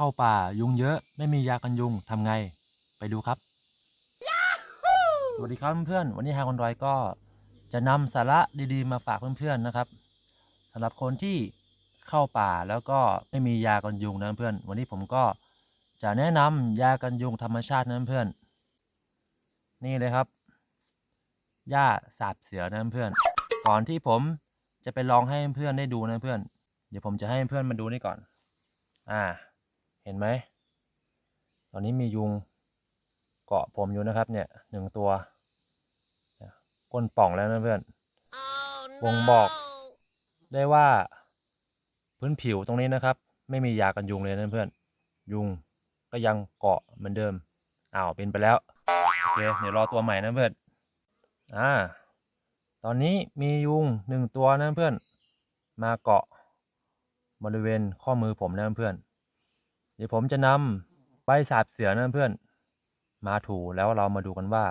เข้าป่ายุงเยอะไม่มียากันยุงทำไงไปดูครับ สวัสดีครับเพื่อนๆวันนี้ฮาคนรอยก็จะนำสาระดีๆมาฝากเพื่อนๆนะครับสำหรับคนที่เข้าป่าแล้วก็ไม่มียากันยุงนะเพื่อนวันนี้ผมก็จะแนะนำยากันยุงธรรมชาตินะเพื่อนนี่เลยครับหญ้าสาบเสือนะเพื่อนก่อนที่ผมจะไปลองให้เพื่อนได้ดูนะเพื่อน เดี๋ยวผมจะให้เพื่อนมาดูนี่ก่อน อ่า เห็นไหม ตอนนี้มียุงเกาะผมอยู่นะครับเนี่ยหนึ่งตัวเนี่ยก้นป่องแล้วนะเพื่อน Oh, บ่งบอกได้ว่า พื้นผิวตรงนี้นะครับ ไม่มียากันยุงเลยนะเพื่อน ยุงก็ยังเกาะเหมือนเดิม อ้าวเป็นไปแล้ว โอเค เดี๋ยวรอตัวใหม่นะเพื่อน อ่า ตอนนี้มียุงหนึ่งตัวนะเพื่อน มาเกาะบริเวณข้อมือผมนะเพื่อน เดี๋ยวผมจะนำใบสาบเสือนะเพื่อน มาถูแล้วเรามาดูกันว่า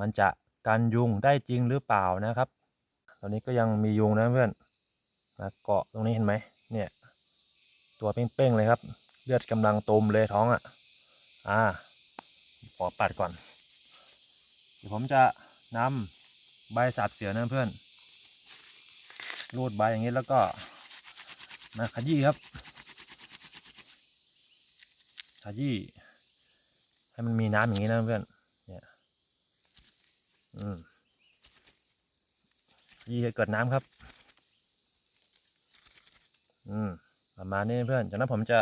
มันจะกันยุงได้จริงหรือเปล่านะครับ ตอนนี้ก็ยังมียุงนะเพื่อนมาเกาะตรงนี้เห็นไหมเนี่ย ตัวเป้งๆเลยครับ เลือดกำลังตุมเลยท้องอะ อ่าขอปัดก่อน เดี๋ยวผมจะนำใบสาบเสือนะเพื่อนรูดใบอย่างนี้แล้วก็มาขยี้ครับ ยี้ให้มันมีน้ำอย่างนี้นะเพื่อน เนี่ย อืมยี้ให้เกิดน้ำครับ อืม ประมาณนี้เพื่อน จากนั้นผมจะ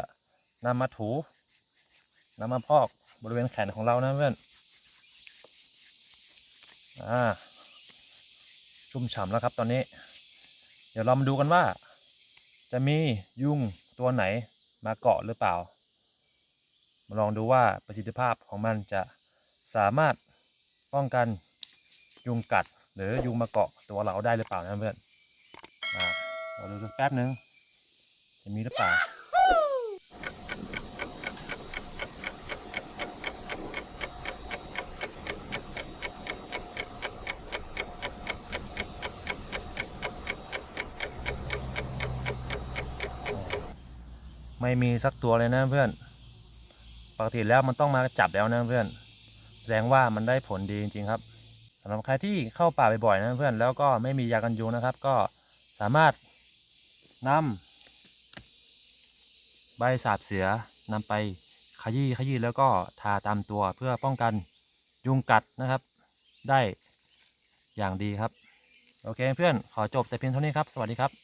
นำมาถูนำมาพอกบริเวณแขนของเรานะเพื่อน อ่า ชุ่มฉ่ำแล้วครับตอนนี้ เดี๋ยวเรามาดูกันว่า จะมียุงตัวไหนมาเกาะหรือเปล่า มาลองดูว่าประสิทธิภาพของมันจะสามารถป้องกันยุงกัด หรือยุงมาเกาะตัวเราได้หรือเปล่านะเพื่อนอ่าเราดูสักแป๊บนึงจะมีหรือเปล่าไม่มีสักตัวเลยนะเพื่อน ปกติแล้วมันต้องมาจับแล้วนะเพื่อนแสดงว่ามันได้ผลดีจริงๆครับสำหรับใครที่เข้าป่าบ่อยๆนะเพื่อนแล้วก็ไม่มียากันยุงนะครับ ก็สามารถนำใบสาบเสือนำไปขยี้ขยี้แล้วก็ทาตามตัวเพื่อป้องกันยุงกัดนะครับ ได้อย่างดีครับ โอเคเพื่อนขอจบแต่เพียงเท่านี้ครับ สวัสดีครับ